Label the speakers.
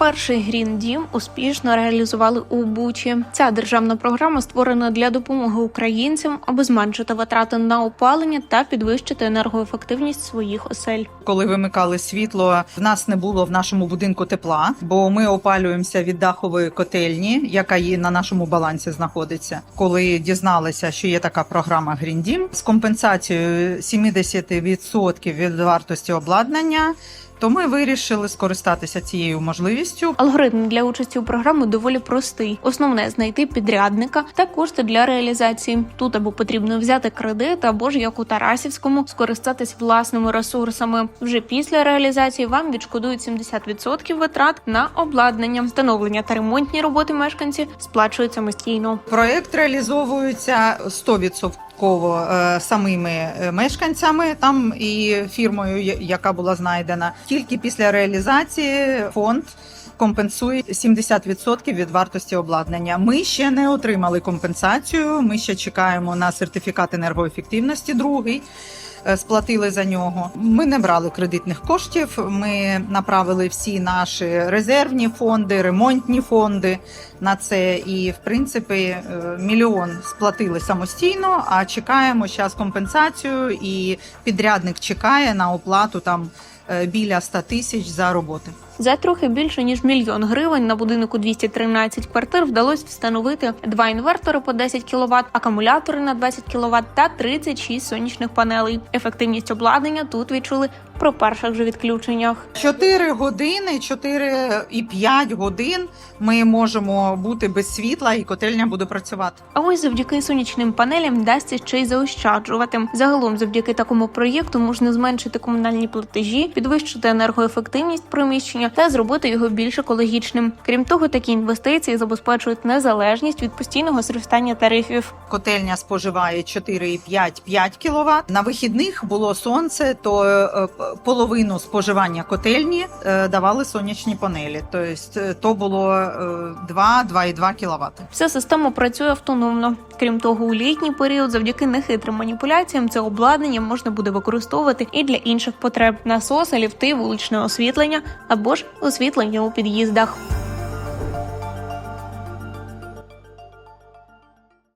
Speaker 1: Перший грін дім успішно реалізували у Бучі. Ця державна програма створена для допомоги українцям, аби зменшити витрати на опалення та підвищити енергоефективність своїх осель.
Speaker 2: Коли вимикали світло, в нас не було в нашому будинку тепла, бо ми опалюємося від дахової котельні, яка є на нашому балансі знаходиться. Коли дізналися, що є така програма Dім з компенсацією 70% від вартості обладнання, то ми вирішили скористатися цією можливістю.
Speaker 1: Алгоритм для участі у програмі доволі простий. Основне знайти підрядника та кошти для реалізації. Тут або потрібно взяти кредит, або ж як у Тарасівському скористатись власними ресурсами. Вже після реалізації вам відшкодують 70% витрат на обладнання, встановлення та ремонтні роботи мешканці сплачують самостійно.
Speaker 2: Проект реалізовується 100% е, самими е, мешканцями там і фірмою, яка була знайдена. Тільки після реалізації фонд. Компенсує 70% від вартості обладнання. Ми ще не отримали компенсацію. Ми ще чекаємо на сертифікат енергоефективності. Другий Е, сплатили за нього. Ми не брали кредитних коштів. Ми направили всі наші резервні фонди, ремонтні фонди на це. І в принципі е, мільйон сплатили самостійно. А чекаємо зараз компенсацію, і підрядник чекає на оплату там е, біля 100 тисяч за роботи.
Speaker 1: За трохи більше ніж мільйон гривень на будинку 213 квартир вдалося встановити два інвертори по 10 кВт, акумулятори на 20 кВт та 36 сонячних панелей. Ефективність обладнання тут відчули про перших же відключеннях.
Speaker 2: 4 години, 4 і 5 годин ми можемо бути без світла, і котельня буде працювати.
Speaker 1: А ось завдяки сонячним панелям вдасться ще й заощаджувати. Загалом, завдяки такому проєкту можна зменшити комунальні платежі, підвищити енергоефективність приміщення та зробити його більш екологічним. Крім того, такі інвестиції забезпечують незалежність від постійного зростання тарифів.
Speaker 2: Котельня споживає 4,5 5 кВт. На вихідних було сонце, то е, половину споживання котельні е, давали сонячні панелі. Тобто е, то було е, 2-2,2 кВт.
Speaker 1: Вся система працює автономно. Крім того, у літній період, завдяки нехитрим маніпуляціям, це обладнання можна буде використовувати і для інших потреб: насоси, ліфти, вуличне освітлення або ж освітлення у під'їздах.